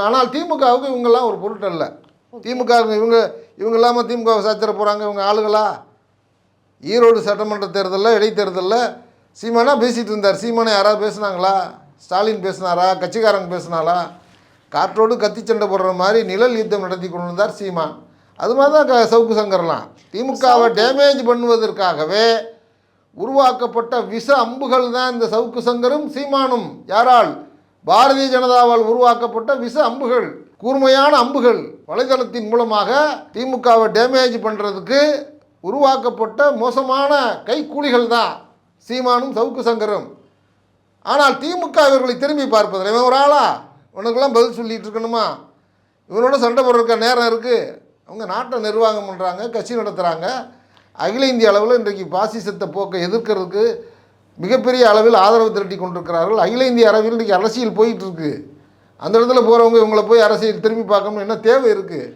ஆனால் திமுகவுக்கு இவங்கெல்லாம் ஒரு பொருட்டு அல்ல. திமுக இவங்க இவங்க இல்லாமல் திமுக சாத்திர போகிறாங்க இவங்க ஆளுகளா? ஈரோடு சட்டமன்ற தேர்தலில் இடைத்தேர்தலில் சீமானா பேசிகிட்டு இருந்தார். சீமானை யாராவது பேசுனாங்களா? ஸ்டாலின் பேசினாரா? கட்சிக்காரங்க பேசினாலா காற்றோடு கத்தி சண்டை போடுற மாதிரி நிழல் யுத்தம் நடத்தி கொண்டு வந்தார் சீமான் அது மாதிரி தான் சவுக்கு சங்கர்லாம். திமுகவை டேமேஜ் பண்ணுவதற்காகவே உருவாக்கப்பட்ட விஷ அம்புகள் தான் இந்த சவுக்கு சங்கரும் சீமானும். யாரால்? பாரதிய ஜனதாவால் உருவாக்கப்பட்ட விஷ அம்புகள் கூர்மையான அம்புகள் வலைதளத்தின் மூலமாக திமுகவை டேமேஜ் பண்ணுறதுக்கு உருவாக்கப்பட்ட மோசமான கைக்கூலிகள் தான் சீமானும் சவுக்கு சங்கரும். ஆனால் திமுக இவர்களை திரும்பி பார்ப்பதில்லை. இவன் ஒரு ஆளா? இவனுக்கெல்லாம் பதில் சொல்லிட்டு இருக்கணுமா? இவனோட சண்டை போடுறதுக்க நேரம் இருக்குது அவங்க நாட்டை நிர்வாகம் பண்ணுறாங்க கட்சி நடத்துகிறாங்க அகில இந்திய அளவில் இன்றைக்கு பாசிசத்தை போக்கை எதிர்க்கிறதுக்கு மிகப்பெரிய அளவில் ஆதரவு திரட்டி கொண்டிருக்கிறார்கள். அகில இந்திய அளவில் இன்றைக்கி அரசியல் போயிட்டுருக்கு அந்த இடத்துல போகிறவங்க இவங்களை போய் அரசியல் திரும்பி பார்க்கணும் என்ன தேவை இருக்குது